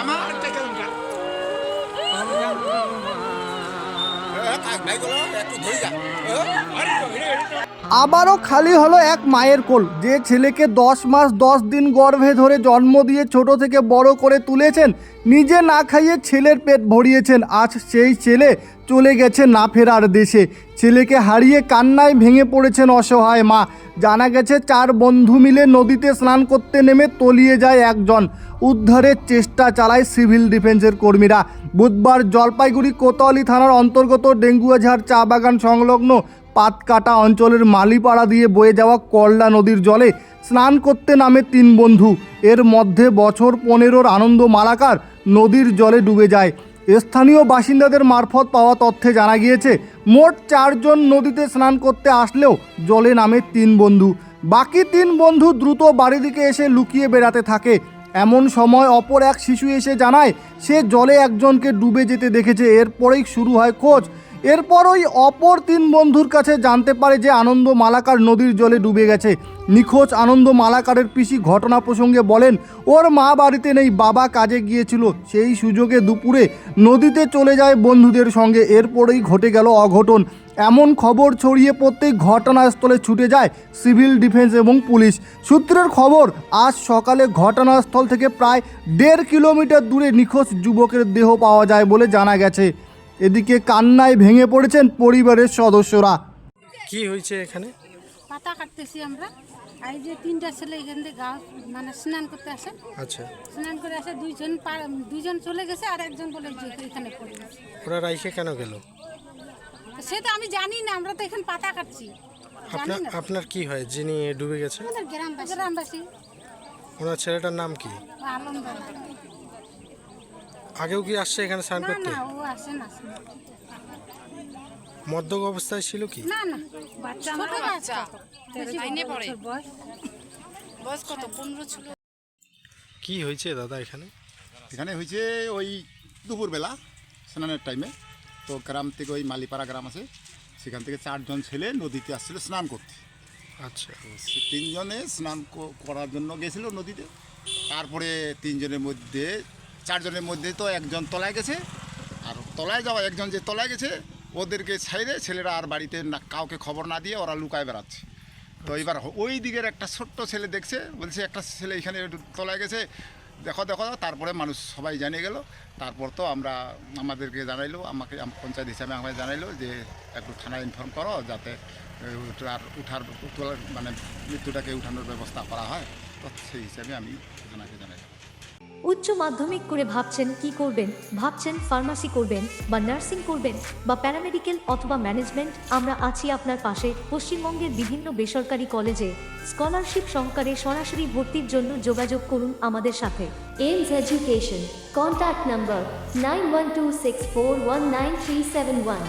আমার টাকা থাক ভাই একটু ধরে যা আবারও খালি হলো এক মায়ের কোল। যে ছেলেকে দশ মাস দশ দিন গর্ভে ধরে জন্ম দিয়ে ছোট থেকে বড় করে তুলেছেন, নিজে না খাইয়ে ছেলের পেট ভরিয়েছেন। আজ সেই ছেলে চলে গেছে না ফেরার দেশে। ছেলেকে হারিয়ে কান্নায় ভেঙে পড়েছেন অসহায় মা। জানা গেছে, চার বন্ধু মিলে নদীতে স্নান করতে নেমে তলিয়ে যায় একজন। উদ্ধারের চেষ্টা চালায় সিভিল ডিফেন্সের কর্মীরা। বুধবার জলপাইগুড়ি কোতোয়ালি থানার অন্তর্গত ডেঙ্গুয়াঝাড় চা বাগান সংলগ্ন পাতকাটা অঞ্চলের মালিপাড়া দিয়ে বয়ে যাওয়া করলা নদীর জলে স্নান করতে নামে তিন বন্ধু। এর মধ্যে বছর পনেরোর আনন্দ মালাকার নদীর জলে ডুবে যায়। স্থানীয় বাসিন্দাদের মারফত পাওয়া তথ্যে জানা গিয়েছে, মোট চারজন নদীতে স্নান করতে আসলেও জলে নামে তিন বন্ধু। বাকি তিন বন্ধু দ্রুত বাড়ি দিকে এসে লুকিয়ে বেড়াতে থাকে। এমন সময় অপর এক শিশু এসে জানায়, সে জলে একজনকে ডুবে যেতে দেখেছে। এরপরেই শুরু হয় খোঁজ। এরপর ওই অপর তিন বন্ধুর কাছে জানতে পারে যে আনন্দ মালাকার নদীর জলে ডুবে গেছে। নিখোঁজ আনন্দ মালাকারের পিসি ঘটনা প্রসঙ্গে বলেন, ওর মা বাড়িতে নেই, বাবা কাজে গিয়েছিল। সেই সুযোগে দুপুরে নদীতে চলে যায় বন্ধুদের সঙ্গে। এরপরেই ঘটে গেল অঘটন। এমন খবর ছড়িয়ে পড়তেই ঘটনাস্থলে ছুটে যায় সিভিল ডিফেন্স এবং পুলিশ। সূত্রের খবর, আজ সকালে ঘটনাস্থল থেকে প্রায় দেড় কিলোমিটার দূরে নিখোঁজ যুবকের দেহ পাওয়া যায় বলে জানা গেছে। এদিকে কান্নায় ভেঙে পড়েছেন পরিবারের সদস্যরা। কি হয়েছে এখানে? পাতা কাটতেছি আমরা। এই যে তিনটা ছেলে এখান থেকে গা মানে স্নান করতে আসে। আচ্ছা। স্নান করে আসে দুইজন পা- দুইজন চলে গেছে আর একজন বলে যে এখানে পড়ে গেছে। ওরা রাইখে কেন গেল? সে তো আমি জানি না আমরা তো এখানে পাতা কাটছি। আপনার আপনার কি হয় যিনি ডুবে গেছে? আমাদের গ্রামবাসী। গ্রামবাসী ওনার ছেলেটার নাম কি? আলমদার আগেও কি আসছে এখানে স্নান করতে না ও আসে না মদ্যক অবস্থায় ছিল কি? না না। বাচ্চা আমার বাচ্চা। লাইনে পড়ে। বয়স। কত? পনেরো ছিল। কি হয়েছে দাদা এখানে? এখানে হয়েছে ওই দুপুরবেলা স্নানের টাইমে তো গ্রাম থেকে ওই মালিপাড়া গ্রাম আছে। সেখান থেকে চারজন ছেলে নদীতে আসছিল স্নান করতে। আচ্ছা। তিনজনে স্নান করার জন্য গেছিল নদীতে। তারপরে তিনজনের মধ্যে চারজনের মধ্যে তো একজন তলায় গেছে, আর তলায় যাওয়া একজন যে তলায় গেছে, ওদেরকে ছাইরে ছেলেরা আর বাড়িতে না কাউকে খবর না দিয়ে ওরা লুকায় বেড়াচ্ছে। তো এবার ওই দিকের একটা ছোট্ট ছেলে দেখছে, বলছে একটা ছেলে এখানে তলায় গেছে, দেখো দেখো তারপরে মানুষ সবাই জানিয়ে গেল। তারপর তো আমরা আমাদেরকে জানাইলো, আমাকে পঞ্চায়েত হিসাবে আমাকে জানাইলো যে একটু থানায় ইনফর্ম করো, যাতে উঠার উঠার তোলার মানে মৃত্যুটাকে উঠানোর ব্যবস্থা করা হয়। তো সেই হিসাবে আমি থানাকে জানাইলাম। উচ্চ মাধ্যমিক করে ভাবছেন কি করবেন? ভাবছেন ফার্মাসি করবেন বা নার্সিং করবেন বা প্যারামেডিক্যাল অথবা ম্যানেজমেন্ট? আমরা আছি আপনার পাশে পশ্চিমবঙ্গের বিভিন্ন বেসরকারি কলেজে। স্কলারশিপ সহকারে সরাসরি ভর্তির জন্য যোগাযোগ করুন আমাদের সাথে। Aims education contact number nine one two six four one nine three seven one